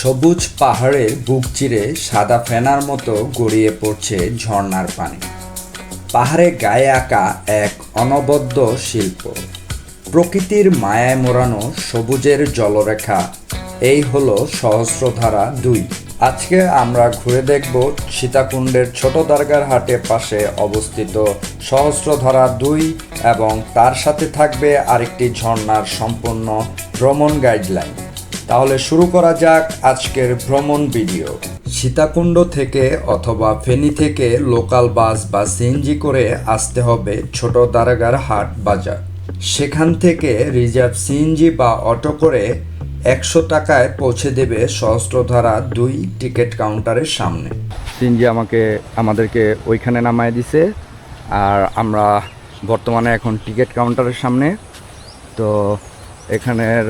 সবুজ পাহাড়ের বুক চিরে সাদা ফেনার মতো গড়িয়ে পড়ছে ঝর্ণার পানি। পাহাড়ে গায়ে আঁকা এক অনবদ্য শিল্প। প্রকৃতির মায়ায় মোড়ানো সবুজের জলরেখা, এই হলো সহস্রধারা দুই। আজকে আমরা ঘুরে দেখব সীতাকুণ্ডের ছোট দরগার হাটের পাশে অবস্থিত সহস্রধারা দুই এবং তার সাথে থাকবে আরেকটি ঝর্ণার সম্পূর্ণ ভ্রমণ গাইডলাইন। তাহলে শুরু করা যাক আজকের ভ্রমণ ভিডিও। সীতাকুণ্ড থেকে অথবা ফেনী থেকে লোকাল বাস বা সিএনজি করে আসতে হবে ছোট দারাগার হাট বাজার। সেখান থেকে রিজার্ভ সিএনজি বা অটো করে একশো টাকায় পৌঁছে দেবে সহস্রধারা দুই টিকিট কাউন্টারের সামনে। সিএনজি আমাকে, আমাদেরকে ওইখানে নামায় দিছে, আর আমরা বর্তমানে এখন টিকিট কাউন্টারের সামনে। তো এখানের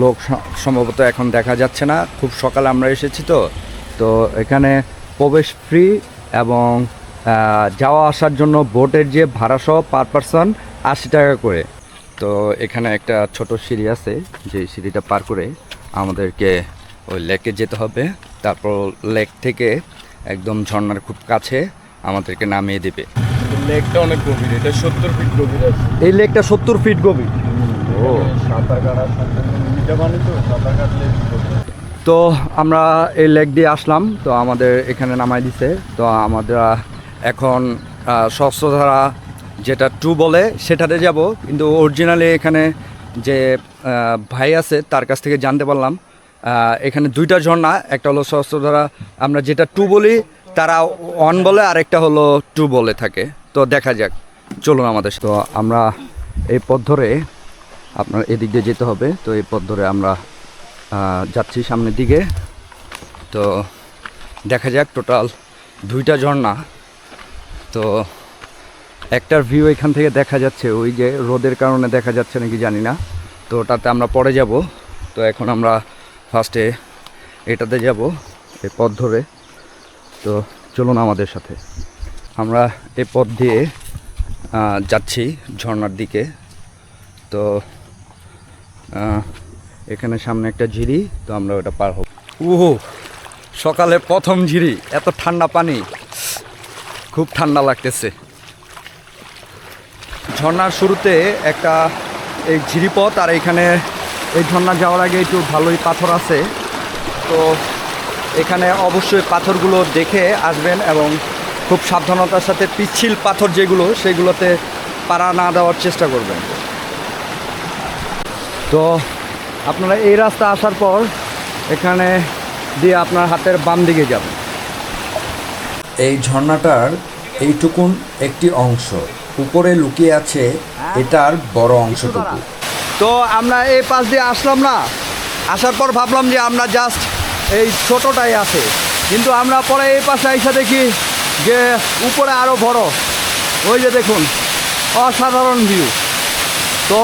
লোক সম্ভবত এখন দেখা যাচ্ছে না। খুব সকালে আমরা এসেছি তো। তো এখানে প্রবেশ ফ্রি এবং যাওয়া আসার জন্য বোটের যে ভাড়া সহ পার পারসন আশি টাকা করে। তো এখানে একটা ছোট সিঁড়ি আছে যে সিঁড়িটা পার করে আমাদেরকে ওই লেকে যেতে হবে। তারপর লেক থেকে একদম ঝর্নার খুব কাছে আমাদেরকে নামিয়ে দেবে। লেকটা অনেক গভীর এটা সত্তর ফিট গভীর এই লেকটা সত্তর ফিট গভীর। ও তো আমরা এই লেক দিয়ে আসলাম, তো আমাদের এখানে নামাই দিছে। তো আমরা এখন সহস্রধারা যেটা টু বলে সেটাতে যাব, কিন্তু অরিজিনালি এখানে যে ভাই আছে তার কাছ থেকে জানতে পারলাম। এখানে দুইটা ঝর্ণা, একটা হলো সহস্রধারা, আমরা যেটা টু বলি তারা ওয়ান বলে, আর একটা হলো টু বলে থাকে। তো দেখা যাক, চলুন আমাদের তো আমরা এই পথ ধরে আপনার এদিক দিয়ে যেতে হবে। তো এই পথ ধরে আমরা যাচ্ছি সামনের দিকে। তো দেখা যাক, টোটাল দুইটা ঝর্ণা। তো একটার ভিউ এখান থেকে দেখা যাচ্ছে, ওই যে রোদের কারণে দেখা যাচ্ছে নাকি জানি না। তো ওটাতে আমরা পরে যাব। তো এখন আমরা ফার্স্টে এটাতে যাব, এই পথ ধরে। তো চলুন আমাদের সাথে। আমরা এ পথ দিয়ে যাচ্ছি ঝর্ণার দিকে। তো এখানে সামনে একটা ঝিরি, তো আমরা ওটা পার হব। উহু, সকালে প্রথম ঝিরি, এত ঠান্ডা পানি, খুব ঠান্ডা লাগতেছে। ঝর্ণার শুরুতে একটা এই ঝিরিপথ, আর এখানে এই ঝর্ণা যাওয়ার আগে একটু ভালোই পাথর আছে। তো এখানে অবশ্যই পাথরগুলো দেখে আসবেন এবং খুব সাবধানতার সাথে পিচ্ছিল পাথর যেগুলো, সেগুলোতে পাড়া না দেওয়ার চেষ্টা করবেন। তো আপনারা এই রাস্তা আসার পর এখানে দিয়ে আপনার হাতের বাম দিকে যাবেন। এই ঝর্ণাটার এইটুকুন একটি অংশ। উপরে লুকিয়ে আছে এটার বড় অংশটুকু। তো আমরা এই পাশ দিয়ে আসলাম না। আসার পর ভাবলাম যে আমরা জাস্ট এই ছোটোটাই আছে। কিন্তু আমরা পরে এই পাশে এসে দেখি যে উপরে আরও বড়। ওই যে দেখুন অসাধারণ ভিউ তো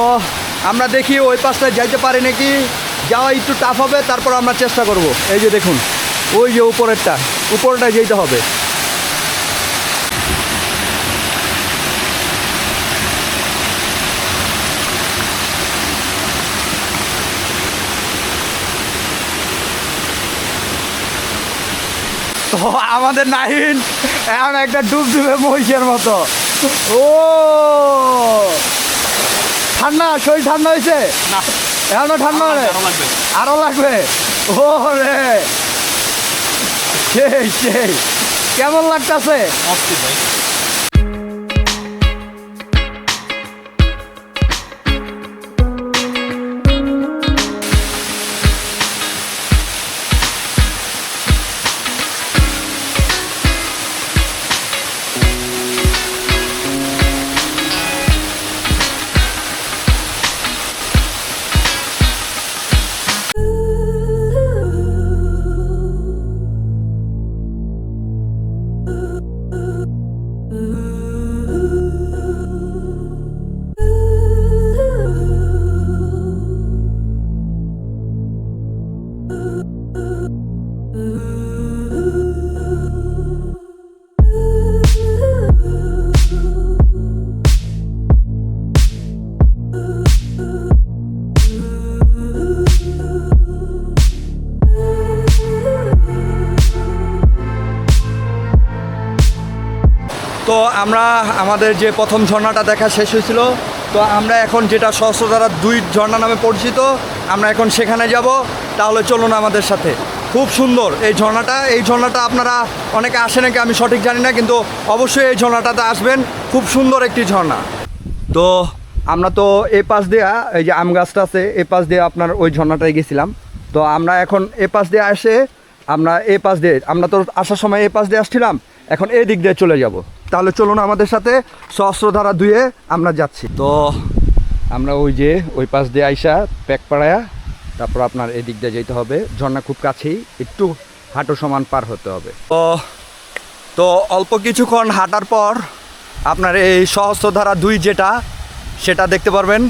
আমরা দেখি ওই পাশটায় যাইতে পারি নাকি? যাওয়া একটু টাফ হবে, তারপর আমরা চেষ্টা করব। এই যে দেখুন, ওই যে উপরেরটা, উপরটায় যেতে হবে। তো আমাদের নাহিন এখন একটা ডুব ডুবে মহিষের মতো। ও! ঠান্ডা শরীর ঠান্ডা হয়েছে? এখনও ঠান্ডা হলে? আরও লাগবে। ও রে সেই সেই। কেমন লাগতেছে? ভাই। তো আমরা আমাদের যে প্রথম ঝর্ণাটা দেখা শেষ হয়েছিল, তো আমরা এখন যেটা সহস্রধারা দুই ঝর্ণা নামে পরিচিত আমরা এখন সেখানে যাব, তাহলে চলুন আমাদের সাথে। খুব সুন্দর, এই ঝর্ণাটা এই ঝর্ণাটা আপনারা অনেকে আসে নাকি আমি সঠিক জানি না, কিন্তু অবশ্যই এই ঝর্ণাটাতে আসবেন। খুব সুন্দর একটি ঝর্ণা। তো আমরা তো এ পাশ দেয়া, এই যে আম গাছটা আছে এ পাশ দিয়ে আপনার ওই ঝর্ণাটায় গেছিলাম। তো আমরা এখন এ পাশ দিয়ে আসে আমরা এ পাশ দিয়ে, আমরা তো আসার সময় এ পাশ দিয়ে আসছিলাম, এখন এই দিক দিয়ে চলে যাব। তাহলে চলুন আমাদের সাথে সহস্রধারা ধুয়ে আমরা যাচ্ছি। তো আমরা ওই যে, ওই পাশ দিয়ে আইসা প্যাক পাড়ায়া, তারপর আপনার এই দিক দিয়ে যেতে হবে। ঝর্ণা খুব কাছেই, একটু হাঁটু সমান পার হতে হবে। তো তো অল্প কিছুক্ষণ হাঁটার পর আপনার এই সহস্রধারা দুই যেটা, সেটা দেখতে পারবেন।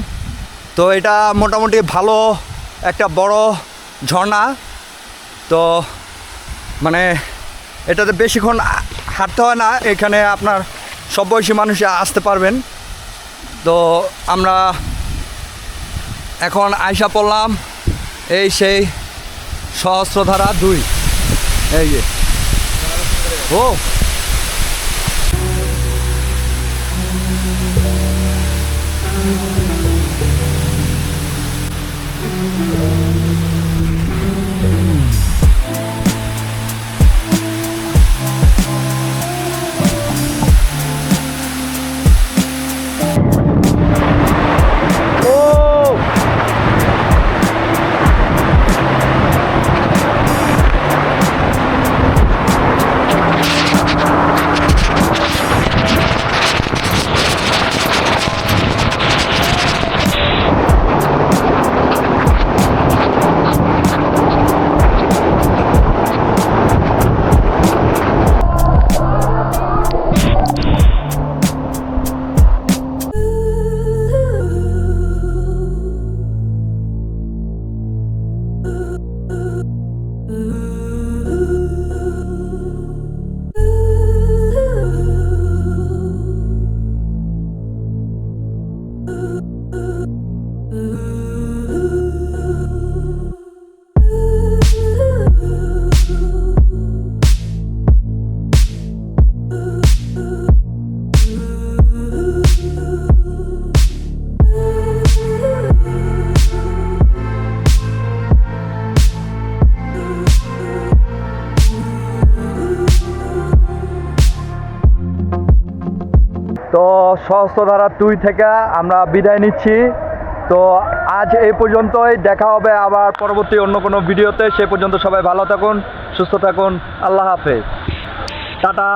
তো এটা মোটামুটি ভালো একটা বড় ঝর্ণা। তো মানে এটাতে বেশিক্ষণ হাঁটতে হয় না, এখানে আপনার সব বয়সী মানুষ আসতে পারবেন। তো আমরা এখন আয়সা পড়লাম এই সেই সহস্রধারা দুই। এই যে। ও ও। তো সহস্রধারা তুই থেকে আমরা বিদায় নিচ্ছি। তো আজ এই পর্যন্তই, দেখা হবে আবার পরবর্তী অন্য কোনো ভিডিওতে। সে পর্যন্ত সবাই ভালো থাকুন, সুস্থ থাকুন, আল্লাহ হাফেজ। টাটা।